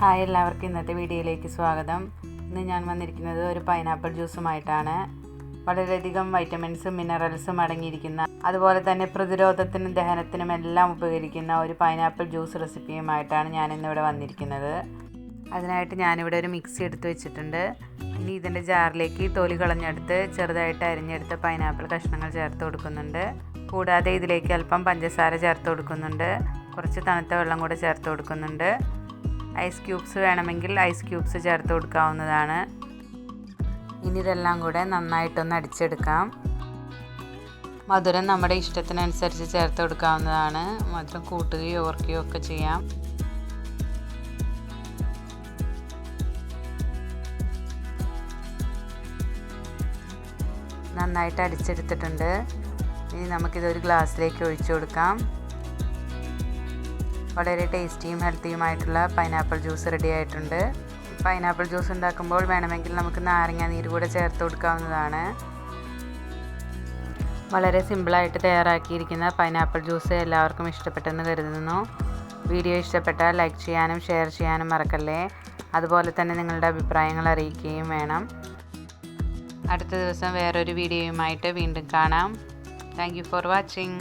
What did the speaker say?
Hi എല്ലാവർക്കും ഇന്നത്തെ വീഡിയോയിലേക്ക് സ്വാഗതം. ഇന്ന് ഞാൻ വന്നിരിക്കുന്നത് ഒരു പൈനാപ്പിൾ ജ്യൂസുമായിട്ടാണ്. വളരെയധികം വൈറ്റമിൻസും മിനറൽസും അടങ്ങിയിരിക്കുന്ന അതുപോലെ തന്നെ പ്രതിരോധത്തിനും ദഹനത്തിനും എല്ലാം ഉപകരിക്കുന്ന ഒരു പൈനാപ്പിൾ ജ്യൂസ് റെസിപ്പിയുമായിട്ടാണ് ഞാൻ ഇന്നിവിടെ വന്നിരിക്കുന്നത്. അതിനായിട്ട് ഞാനിവിടെ ഒരു മിക്സി എടുത്ത് വെച്ചിട്ടുണ്ട്. ഇനി ഇതിന്റെ ജാറിലേക്ക് തൊലി കളഞ്ഞെടുത്ത് ചെറുതായിട്ട് അരിഞ്ഞെടുത്ത പൈനാപ്പിൾ കഷ്ണങ്ങൾ ചേർത്ത് കൊടുക്കുന്നുണ്ട്. കൂടാതെ ഇതിലേക്ക് അല്പം പഞ്ചസാര ചേർത്ത് കൊടുക്കുന്നുണ്ട്. കുറച്ച് തണുത്ത വെള്ളം കൂടെ ചേർത്ത് കൊടുക്കുന്നുണ്ട്. ഐസ് ക്യൂബ്സ് വേണമെങ്കിൽ ഐസ് ക്യൂബ്സ് ചേർത്ത് കൊടുക്കാവുന്നതാണ്. ഇനി ഇതെല്ലാം കൂടെ നന്നായിട്ടൊന്ന് അടിച്ചെടുക്കാം. മധുരം നമ്മുടെ ഇഷ്ടത്തിനനുസരിച്ച് ചേർത്ത് കൊടുക്കാവുന്നതാണ്. മധുരം കൂട്ടുകയോ ഓർക്കുകയോ ഒക്കെ ചെയ്യാം. നന്നായിട്ട് അടിച്ചെടുത്തിട്ടുണ്ട്. ഇനി നമുക്കിതൊരു ഗ്ലാസ്സിലേക്ക് ഒഴിച്ചു കൊടുക്കാം. വളരെ ടേസ്റ്റിയും ഹെൽത്തിയുമായിട്ടുള്ള പൈനാപ്പിൾ ജ്യൂസ് റെഡി ആയിട്ടുണ്ട്. പൈനാപ്പിൾ ജ്യൂസ് ഉണ്ടാക്കുമ്പോൾ വേണമെങ്കിൽ നമുക്ക് നാരങ്ങ നീര് കൂടെ ചേർത്ത് കൊടുക്കാവുന്നതാണ്. വളരെ സിമ്പിളായിട്ട് തയ്യാറാക്കിയിരിക്കുന്ന പൈനാപ്പിൾ ജ്യൂസ് എല്ലാവർക്കും ഇഷ്ടപ്പെട്ടെന്ന് കരുതുന്നു. വീഡിയോ ഇഷ്ടപ്പെട്ടാൽ ലൈക്ക് ചെയ്യാനും ഷെയർ ചെയ്യാനും മറക്കല്ലേ? അതുപോലെ തന്നെ നിങ്ങളുടെ അഭിപ്രായങ്ങൾ അറിയിക്കുകയും വേണം. അടുത്ത ദിവസം വേറൊരു വീഡിയോയുമായിട്ട് വീണ്ടും കാണാം. Thank for watching